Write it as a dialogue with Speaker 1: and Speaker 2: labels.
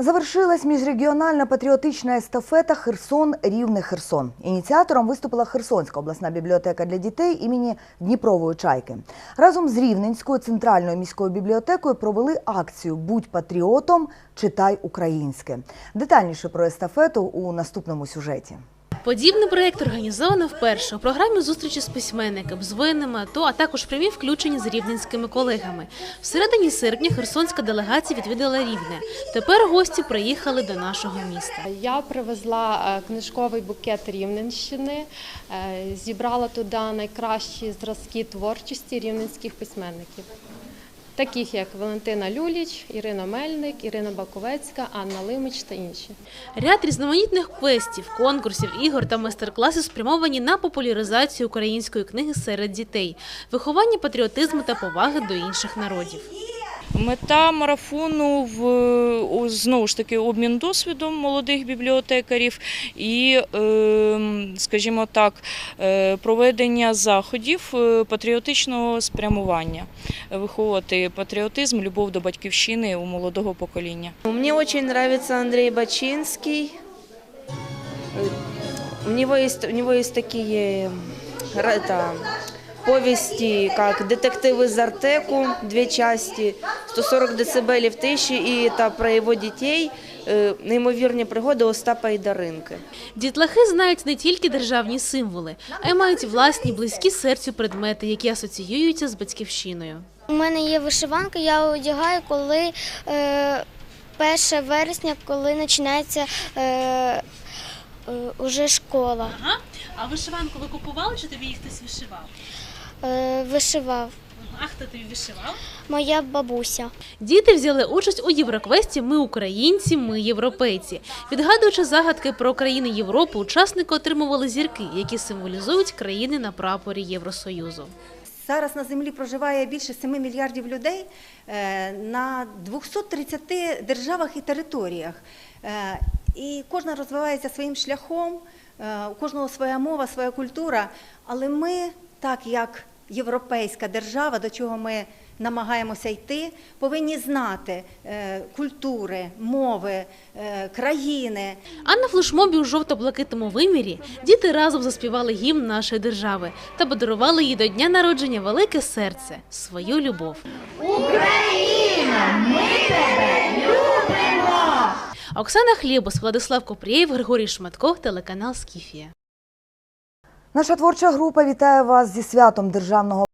Speaker 1: Завершилась міжрегіональна патріотична естафета Херсон Рівне Херсон. Ініціатором виступила Херсонська обласна бібліотека для дітей імені Дніпрової чайки. Разом з Рівненською центральною міською бібліотекою провели акцію Будь патріотом, читай українське. Детальніше про естафету у наступному сюжеті.
Speaker 2: Подібний проєкт організовано вперше у програмі зустрічі з письменниками, з воїнами АТО, а також прямі включення з рівненськими колегами. В середині серпня херсонська делегація відвідала Рівне. Тепер гості приїхали до нашого міста.
Speaker 3: Я привезла е, книжковий букет Рівненщини, е, зібрала туди найкращі зразки творчості рівненських письменників, таких як Валентина Люліч, Ірина Мельник, Ірина Баковецька, Анна Лимич та інші.
Speaker 2: Ряд різноманітних квестів, конкурсів, ігор та майстер-класів спрямовані на популяризацію української книги серед дітей, виховання патріотизму та поваги до інших народів.
Speaker 4: Мета марафону в знову ж таки обмін досвідом молодих бібліотекарів і, е, скажімо так, е, проведення заходів е, патріотичного спрямування, виховувати патріотизм, любов до батьківщини у молодого покоління.
Speaker 5: Мне очень нравится Андрей Бачинский. У него есть, у него есть такие это, повести, как «Детектив из Артеку», две части, «140 децибелів тиші» і та про його дітей е, «Неймовірні пригоди Остапа і Даринки».
Speaker 2: Дітлахи знають не тільки державні символи, а й мають власні близькі серцю предмети, які асоціюються з батьківщиною.
Speaker 6: У мене є вишиванка, я одягаю, коли е, 1 вересня, коли починається е, е, уже школа.
Speaker 2: Ага. А вишиванку ви купували чи тобі їх хтось вишивав?
Speaker 6: Е, вишивав.
Speaker 2: А хто тобі вишивав?
Speaker 6: Моя бабуся.
Speaker 2: Діти взяли участь у Євроквесті Ми українці, ми європейці. Відгадуючи загадки про країни Європи, учасники отримували зірки, які символізують країни на прапорі Євросоюзу.
Speaker 7: Зараз на землі проживає більше 7 мільярдів людей е, на 230 державах і територіях. Е, І кожна розвивається своїм шляхом, у кожного своя мова, своя культура. Але ми, так як європейська держава, до чого ми намагаємося йти, повинні знати е, культури, мови, е, країни.
Speaker 2: А на флешмобі у жовто-блакитному вимірі діти разом заспівали гімн нашої держави та подарували їй до дня народження велике серце, свою любов. Україна Оксана Хлєбус, Владислав Купрієв, Григорій Шматко, телеканал Скіфія.
Speaker 1: Наша творча група вітає вас зі святом державного